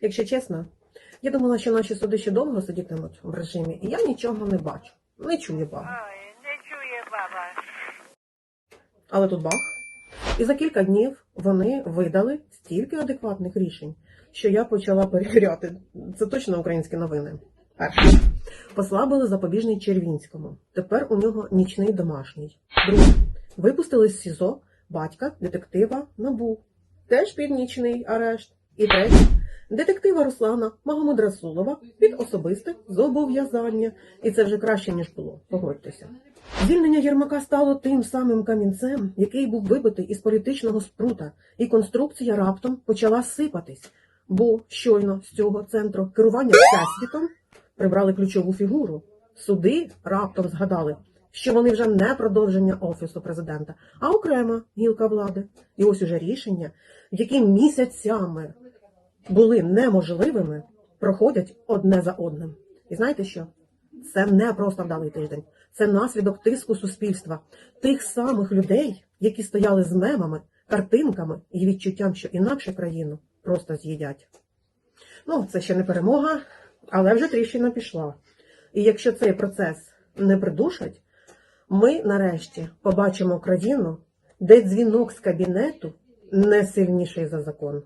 Якщо чесно, я думала, що наші суди ще довго сидітимуть в режимі, і я нічого не бачу. Не чую бабу. Ой, не чує баба. Але тут бах. І за кілька днів вони видали стільки адекватних рішень, що я почала перевіряти. Це точно українські новини. Перше. Послабили запобіжний Червінському. Тепер у нього нічний домашній. Друге. Випустили з СІЗО батька детектива Набу. Теж під нічний арешт. І третє. Детектива Руслана Магомедрасулова під особисте зобов'язання. І це вже краще, ніж було. Погодьтеся. Звільнення Єрмака стало тим самим камінцем, який був вибитий із політичного спрута, і конструкція раптом почала сипатись, бо щойно з цього центру керування всесвітом прибрали ключову фігуру. Суди раптом згадали, що вони вже не продовження офісу президента, а окрема гілка влади. І ось уже рішення, які місяцями були неможливими, проходять одне за одним. І знаєте що? Це не просто вдалий тиждень, це наслідок тиску суспільства, тих самих людей, які стояли з мемами, картинками і відчуттям, що інакше країну просто з'їдять. Ну, це ще не перемога, але вже тріщина пішла. І якщо цей процес не придушать, ми нарешті побачимо країну, де дзвінок з кабінету не сильніший за закон.